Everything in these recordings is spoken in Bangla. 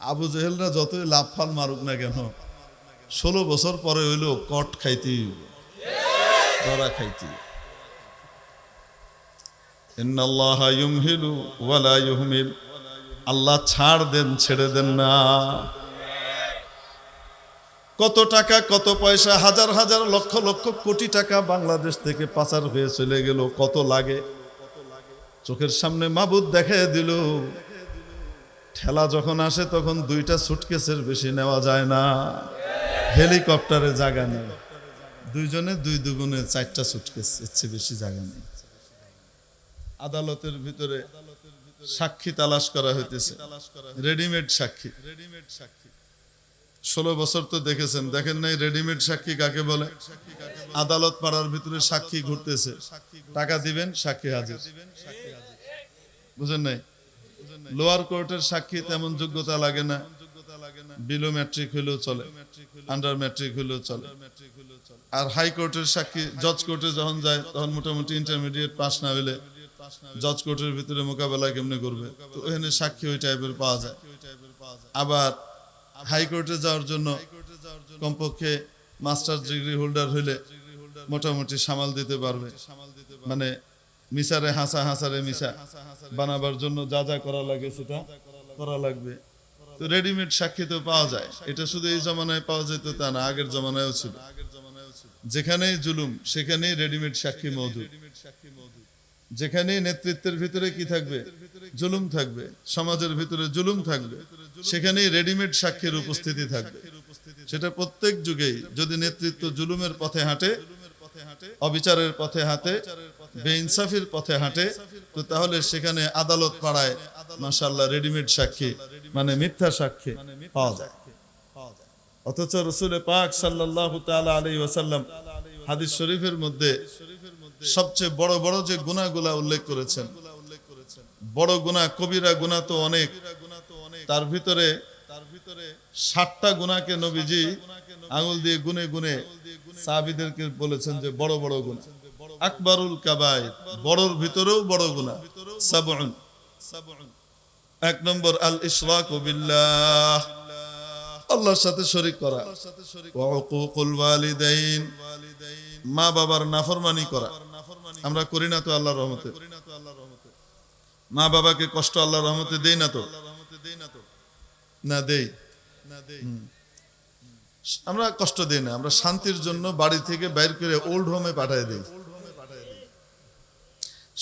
আবু জেহেলরা যতই লাভ ফাল মারুক না কেন, ষোলো বছর পরে হইল কট হইব। ধরা ইউহমিল। আল্লাহ ছাড় দেন, ছেড়ে দেন না। কত টাকা, কত পয়সা, হাজার হাজার, লক্ষ লক্ষ কোটি টাকা বাংলাদেশ থেকে পাচার হয়ে চলে গেল, কত লাগে? চোখের সামনে মাবুদ দেখে দিল ঠেলা যখন আসে, তখন দুইটা সুটকেসের বেশি নেওয়া যায় না। হেলিকপ্টারে জায়গা নেই। দুইজনে দুই দুগুণে চারটা সুটকেস চেয়ে বেশি জায়গা নেই। আদালতের ভিতরে সাক্ষী তালাশ করা হইতেছে। রেডিমেড সাক্ষী রেডিমেড সাক্ষী। ষোলো বছর তো দেখেছেন, দেখেন নাই রেডিমেড সাক্ষী কাকে বলে? আদালত পাড়ার ভিতরে সাক্ষী ঘুরতেছে। টাকা দিবেন, সাক্ষী হাজির। বুঝেন নাই? লোয়ার কোর্টের সাক্ষী তেমন যোগ্যতা লাগে না। বিলো ম্যাট্রিক হইলেও চলে আন্ডার ম্যাট্রিক হইলেও চলে। আর হাই কোর্টের সাক্ষী জজ কোর্টে যখন যায়, তখন মোটামুটি ইন্টারমিডিয়েট পাস না হইলে জজ কোর্টের ভিতরে মোকাবেলা কেমনে করবে? তো ওখানে সাক্ষী ওই টাইপের পাওয়া যায়। আবার হাইকোর্টে যাওয়ার জন্য কমপক্ষে মাস্টার ডিগ্রি হোল্ডার হইলে মোটামুটি সামাল দিতে পারবে। মানে মিসারে হাসা, হাসারে মিসা বানাবার জন্য যা যা করা লাগে সেটা করা লাগবে। তো রেডিমেড সাক্ষী তো পাওয়া যায়। এটা শুধু এই জমানায় পাওয়া যেত তা না, আগের জমানায়ও ছিল। যেখানেই জুলুম, সেখানেই রেডিমেড সাক্ষী মজুদ যেখানেই নেতৃত্বের ভিতরে কি থাকবে? জুলুম থাকবে। সমাজের ভিতরে জুলুম থাকবে। সেখানেই রেডিমেড সাক্ষীর উপস্থিতি থাকবে। সেটা প্রত্যেক যুগেই যদি নেতৃত্ব জুলুমের পথে হাঁটে অবিচারের পথে হাঁটে বেইনসাফির পথে হাঁটে। তো তাহলে সেখানে আদালত পাড়ায় মাসাল্লাহ রেডিমেড সাক্ষী মানে মিথ্যা সাক্ষী পাওয়া যায়। অথচ রসুল পাক সাল্লাহ তালা আলী ওয়াসাল্লাম হাদিস শরীফের মধ্যে সবচেয়ে বড় বড় যে গুণাগুলা উল্লেখ করেছেন বড় গুণা কবিরা গুণা তো অনেক। তার ভিতরে তার ভিতরে ষাটটা গুণাকে নবীজি আঙুল দিয়ে গুনে গুনে সাহাবিদেরকে বলেছেন যে বড় বড় গুণা আকবরুল কাবায় বড়র ভিতরেও বড় গুণা সাবউন। এক নম্বর, আল ইশরাক বিল্লাহ। আল্লাহর সাথে শরীক করা। ওয়া উকুকুল ওয়ালিদাইন। মা বাবার নাফরমানি করা। আমরা করি না তো আল্লাহর রহমতে। মা বাবাকে কষ্ট আল্লাহর রহমতে দেই না তো। না দেই। আমরা কষ্ট দিই না, আমরা শান্তির জন্য বাড়ি থেকে বাইর করে ওল্ড হোমে পাঠায় দিই।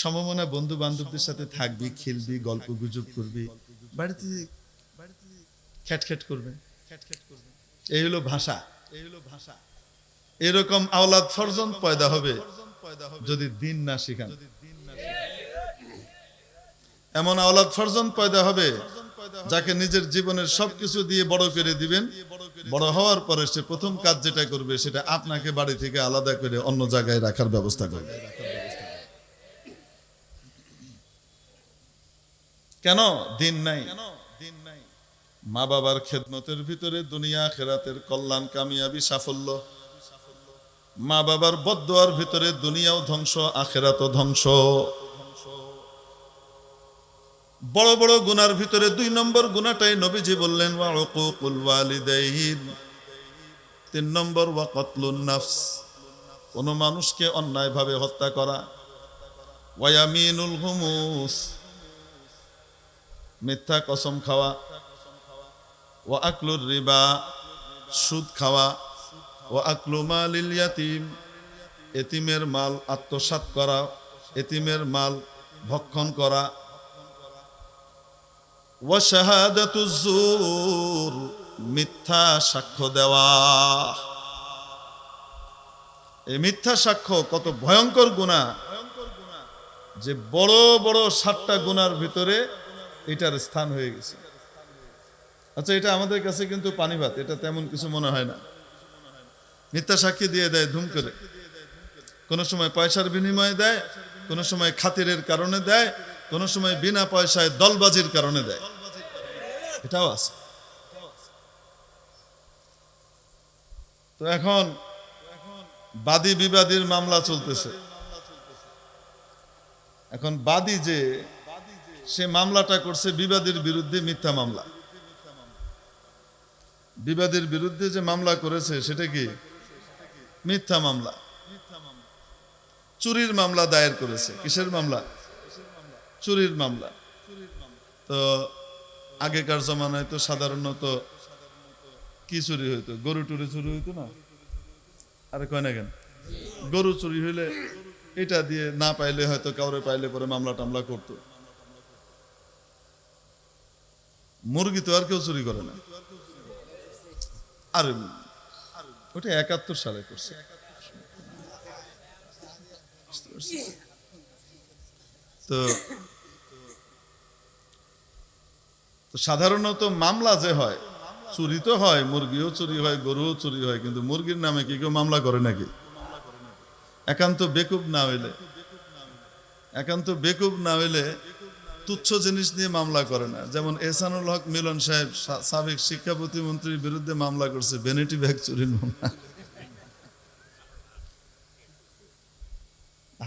সমমনা বন্ধু বান্ধবদের সাথে থাকবি, খেলবি, গল্প গুজব করবি, বাড়িতে খ্যাট করবে। এই হলো ভাষা এই হলো ভাষা। এরকম আওলাদ ফরজন পয়দা হবে যদি দিন না শিখান। এমন আওলাদ ফরজন পয়দা হবে যাকে নিজের জীবনের সবকিছু দিয়ে বড় করে দিবেন, বড় হওয়ার পরে সে প্রথম কাজ যেটা করবে সেটা আপনাকে বাড়ি থেকে আলাদা করে অন্য জায়গায় রাখার ব্যবস্থা করবে। কেন? দিন নাই। মা বাবার খেদমতের ভিতরে দুনিয়া খেরাতের কল্যাণ, কামিয়াবি, সাফল্য। মা বাবার বদোয়ার ভিতরে দুনিয়াও ধ্বংস, আখেরাতও ধ্বংস। বড় বড় গুনার ভিতরে দুই নম্বর গুনাটাই নবীজি বললেন তিন নম্বর ওয়া নাফস। কোন মানুষকে অন্যায়ভাবে হত্যা করা। ওয়ায়ামিনুল হুমুস। মিথ্যা কসম খাওয়া। ও আকলুর রিবা। সুদ খাওয়া। ও আকলু ইয়াতিম। এতিমের মাল আত্মসাৎ করা। এতিমের মাল ভক্ষণ করা। ও শাহাদাতুজুর মিথ্যা সাক্ষ্য দেওয়া। এই মিথ্যা সাক্ষ্য কত ভয়ঙ্কর গুণা। যে বড় বড় সাতটা গুনার ভিতরে এটার স্থান হয়ে গেছে। আচ্ছা এটা আমাদের কাছে কিন্তু পানিভাত এটা তেমন কিছু মনে হয় না। মিথ্যা সাক্ষী দিয়ে দেয় ধুম করে। কোনো সময় পয়সার বিনিময়ে দেয়, কোনো সময় খাতিরের কারণে দেয় কোনো সময় বিনা পয়সায় দলবাজির কারণে দেয়। এটাও আছে। তো এখন বাদী বিবাদীর মামলা চলতেছে। এখন বাদী যে, সে মামলাটা করছে বিবাদীর বিরুদ্ধে মিথ্যা মামলা। বিবাদীর বিরুদ্ধে যে মামলা করেছে, সেটা কি? মিথ্যা মামলা। চুরির মামলা দায়ের করেছে। কিসের মামলা? চুরির মামলা। তো আগেকার জমানায় তো সাধারণত কি চুরি হইতো? গরু টুরি চুরি হইতো না? আরে কয় না কেন? গরু চুরি হইলে এটা দিয়ে না পাইলে হয়তো কাউরে পাইলে পরে মামলা টামলা করতো। মুরগি তো আর কেউ চুরি করে না। আর ওটা একাত্তর সালে করছে। তো সাধারণত মামলা যে হয়, চুরি তো হয়, মুরগিও চুরি হয়, গরুও চুরি হয়, কিন্তু মুরগির নামে কি কেউ মামলা করে নাকি? একান্ত বেকুব না হইলে, একান্ত বেকুব না হইলে তুচ্ছ জিনিস নিয়ে মামলা করে না। যেমন এহসানুল হক মিলন সাহেব সাবেক শিক্ষা প্রতিমন্ত্রীর বিরুদ্ধে মামলা করছে, ভ্যানিটি ব্যাগ চুরির মামলা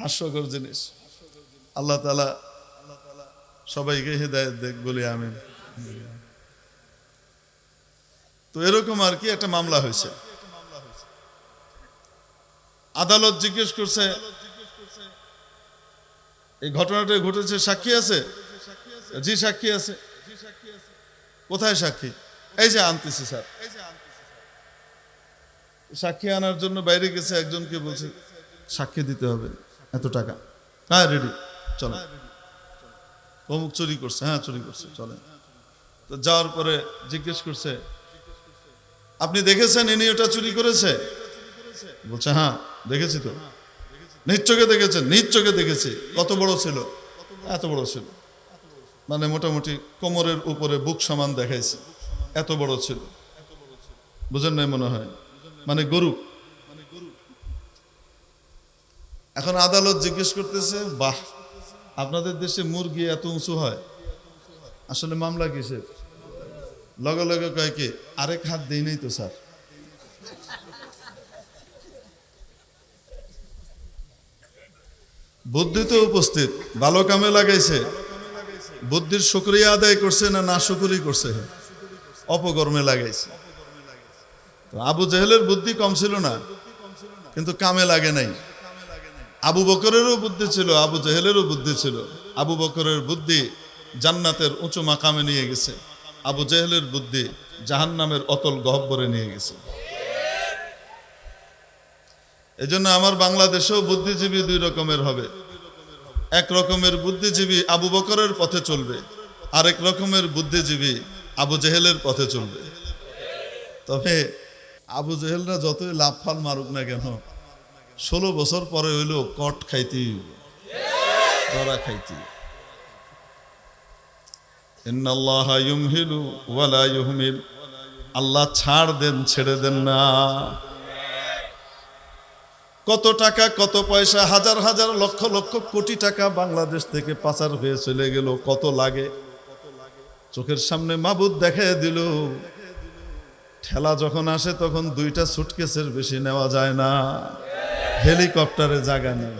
হাস্যকর জিনিস। আল্লাহ তালা সবাইকে হৃদায়ত দেখ, বলি আমি তো এরকম আর কি একটা মামলা হয়েছে। আদালত জিজ্ঞেস করছে, এই ঘটনাটা ঘটেছে, সাক্ষী আছে? জি, সাক্ষী আছে। কোথায় সাক্ষী? এই যে আনতেছি, স্যার। সাক্ষী আনার জন্য বাইরে গেছে, একজনকে বলছে, সাক্ষী দিতে হবে, এত টাকা। হ্যাঁ রেডি। চলো অমুক চুরি করছে হ্যাঁ চুরি করছে চলে তো যাওয়ার পরে জিজ্ঞেস করছে, আপনি দেখেছেন ইনি ওটা চুরি করেছে? বলছে হ্যাঁ দেখেছি তো। নিজ দেখেছেন? নিজ দেখেছি। কত বড় ছিল? এত বড় ছিল। মানে মোটামুটি কোমরের উপরে বুক সমান দেখাইছে। এত বড় ছিল। বুঝেন নাই মনে হয়। মানে গরু। এখন আদালত জিজ্ঞেস করতেছে, বাহ আপনাদের দেশে মুরগি এত উঁচু হয়? আসলে মামলা কিসের? লগে লগে কয় কি, আরেক হাত দেই নাই তো, স্যার। বুদ্ধি তো উপস্থিত, ভালো কামে লাগাইছে। বুদ্ধির শুক্রিয়া আদায় করছে না না শুকুরি করছে? অপকর্মে লাগাইছে। আবু জেহেলের বুদ্ধি কম ছিল না, কিন্তু কামে লাগে নাই। আবু বকরেরও বুদ্ধি ছিল, আবু জেহেলেরও বুদ্ধি ছিল। আবু বকরের বুদ্ধি জান্নাতের উঁচু মাকামে নিয়ে গেছে। আবু জেহেলের বুদ্ধি জাহান্নামের অতল গহব্বরে নিয়ে গেছে। এজন্য আমার বাংলাদেশেও বুদ্ধিজীবী দুই রকমের হবে। এক রকমের বুদ্ধিজীবী আবু বকরের পথে চলবে, আরেক রকমের বুদ্ধিজীবী আবু জেহেলের পথে চলবে। তবে আবু জেহেলরা যতই লাভ ফাল মারুক না কেন ষোলো বছর পরে হইলেও কট হইবে। ধরা খাইতে। আল্লাহ ছাড় দেন, ছেড়ে দেন না। কত টাকা, কত পয়সা, হাজার হাজার, লক্ষ লক্ষ কোটি টাকা বাংলাদেশ থেকে পাচার হয়ে চলে গেল। কত লাগে? চোখের সামনে মাবুদ দেখে দিল। ঠেলা যখন আসে তখন দুইটা সুটকেসের বেশি নেওয়া যায় না। হেলিকপ্টারে জায়গা নেই।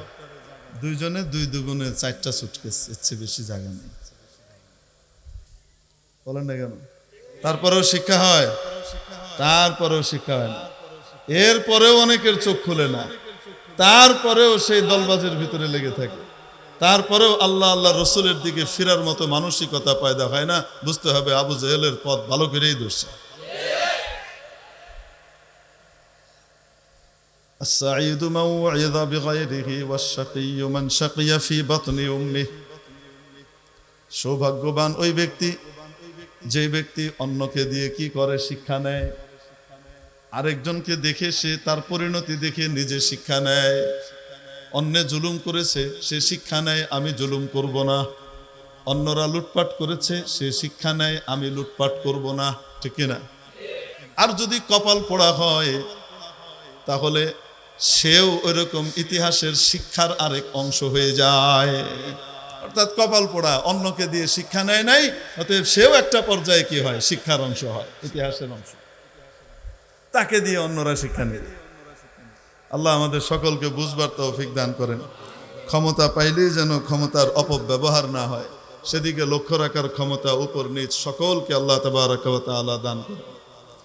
দুইজনে দুই দুগুণে চারটা সুটকেস চেয়ে বেশি জায়গা নেই। বলেন না কেন? তারপরেও শিক্ষা হয়, তারপরেও শিক্ষা হয় না। এরপরেও অনেকের চোখ খুলে না। তারপরেও সেই দলবাজের ভিতরে লেগে থাকে। তারপরেও আল্লাহ আল্লাহ রসুলের দিকে ফিরার মতো মানসিকতা পায়দা হয় না। বুঝতে হবে আবু জেহেলের পথ ভালো করেই ধরছে। السعيد من وعظ بغيره والشقي من شقي في بطن أمه সৌভাগ্যবান ওই ব্যক্তি যে ব্যক্তি অন্যকে দিয়ে কি করে শিক্ষা নেয় আরেকজনকে দেখে সে তার পরিণতি দেখে নিজে শিক্ষা নেয় অন্য জুলুম করেছে সে শিক্ষা নেয় আমি জুলুম করব না অন্যরা লুটপাট করেছে সে শিক্ষা নেয় আমি লুটপাট করব না ঠিক না আর যদি কপাল পোড়া হয় তাহলে সেও ওইরকম ইতিহাসের শিক্ষার আরেক অংশ হয়ে যায়। অর্থাৎ কপাল পোড়া, অন্যকে দিয়ে শিক্ষা নেয় নাই, অতএব সেও একটা পর্যায়ে কি হয়? শিক্ষার অংশ হয়, ইতিহাসের অংশ। তাকে দিয়ে অন্যরা শিক্ষা নেবে আল্লাহ আমাদের সকলকে বুঝবার তৌফিক দান করেন। ক্ষমতা পাইলেই যেন ক্ষমতার অপব্যবহার না হয়। সেদিকে লক্ষ্য রাখার ক্ষমতা উপর নিচ সকলকে আল্লাহ তবারক তাআলা দান করেন।